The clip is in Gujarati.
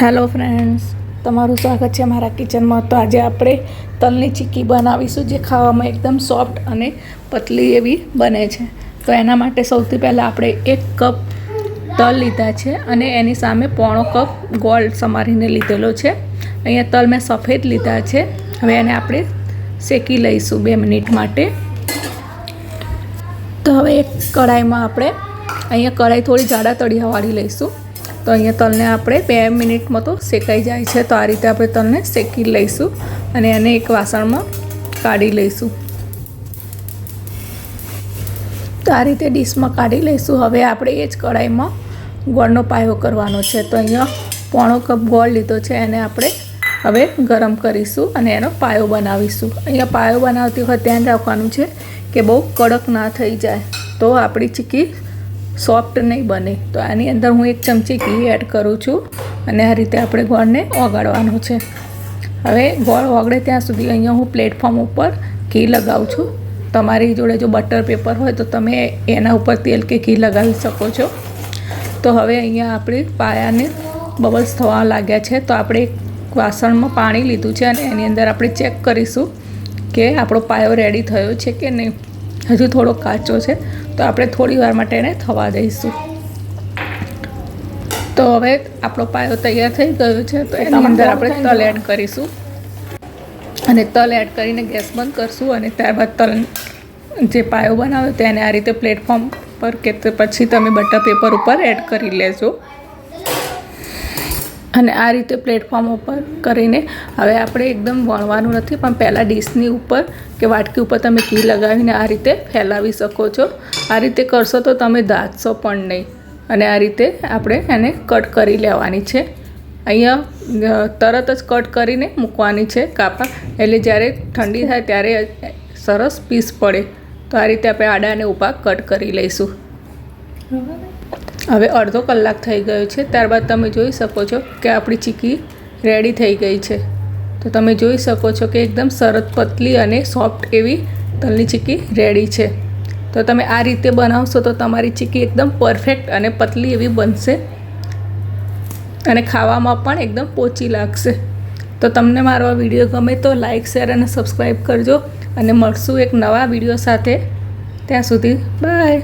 હેલો ફ્રેન્ડ્સ તમારું સ્વાગત છે મારા કિચનમાં તો આજે આપણે તલની ચીક્કી બનાવીશું જે ખાવામાં એકદમ સોફ્ટ અને પતલી એવી બને છે. તો એના માટે સૌથી પહેલાં આપણે એક કપ તલ લીધા છે અને એની સામે પોણો કપ ગોળ સમારીને લીધેલો છે. અહીંયા તલ મેં સફેદ લીધા છે. હવે એને આપણે શેકી લઈશું બે મિનિટ માટે. તો હવે એક કઢાઈમાં આપણે અહીંયા કઢાઈ થોડી જાડા તળિયાવાળી લઈશું. તો અહીંયા તલને આપણે બે મિનિટમાં તો શેકાઈ જાય છે. તો આ રીતે આપણે તલને શેકી લઈશું અને એને એક વાસણમાં કાઢી લઈશું. તો આ રીતે ડીશમાં કાઢી લઈશું. હવે આપણે એ જ કઢાઈમાં ગોળનો પાયો કરવાનો છે. તો અહીંયા પોણો કપ ગોળ લીધો છે. એને આપણે હવે ગરમ કરીશું અને એનો પાયો બનાવીશું. અહીંયા પાયો બનાવતી વખતે ધ્યાન રાખવાનું છે કે બહુ કડક ના થઈ જાય. તો આપણી ચીક્કી સોફ્ટ નહીં બને. તો આની અંદર હું એક ચમચી ઘી એડ કરું છું અને આ રીતે આપણે ગોળને ઓગાળવાનો છે. હવે ગોળ ઓગળે ત્યાં સુધી અહીંયા હું પ્લેટફોર્મ ઉપર ઘી લગાવું છું. તમારી જોડે જો બટર પેપર હોય તો તમે એના ઉપર તેલ કે ઘી લગાવી શકો છો. તો હવે અહીંયા આપણે પાયાને બબલ્સ થવા લાગ્યા છે. તો આપણે એક વાસણમાં પાણી લીધું છે અને એની અંદર આપણે ચેક કરીશું કે આપણો પાયો રેડી થયો છે કે નહીં. હજુ થોડો કાચો છે. તો આપણે થોડી વાર માટે એને થવા દઈશું. તો હવે આપણો પાયો તૈયાર થઈ ગયો છે તો એની અંદર આપણે તલ એડ કરીશું. અને તલ એડ કરીને ગેસ બંધ કરશું અને ત્યારબાદ તલ જે પાયો બનાવ્યો તેને આ રીતે પ્લેટફોર્મ પર કે પછી તમે બટર પેપર ઉપર એડ કરી લેજો. અને આ રીતે પ્લેટફોર્મ ઉપર કરીને હવે આપણે એકદમ વણવાનું નથી, પણ પહેલાં ડીશની ઉપર કે વાટકી ઉપર તમે ઘી લગાવીને આ રીતે ફેલાવી શકો છો. આ રીતે કરશો તો તમે દાચશો પણ નહીં. અને આ રીતે આપણે એને કટ કરી લેવાની છે. અહીંયા તરત જ કટ કરીને મૂકવાની છે કાપા. એટલે જ્યારે ઠંડી થાય ત્યારે સરસ પીસ પડે. તો આ રીતે આપણે આડાને ઉપા કટ કરી લઈશું. હવે અડધો કલાક થઈ ગયો છે. ત્યારબાદ તમે જોઈ શકો છો કે આપણી ચીકી રેડી થઈ ગઈ છે. તો તમે જોઈ શકો છો કે એકદમ સરસ, પતલી અને સોફ્ટ એવી તલની ચીકી રેડી છે. તો તમે આ રીતે બનાવશો તો તમારી ચીકી એકદમ પરફેક્ટ અને પતલી એવી બનશે અને ખાવામાં પણ એકદમ પોચી લાગશે. તો તમને મારો આ વીડિયો ગમે તો લાઇક શેર અને સબસ્ક્રાઈબ કરજો. અને મળશું એક નવા વીડિયો સાથે. ત્યાં સુધી બાય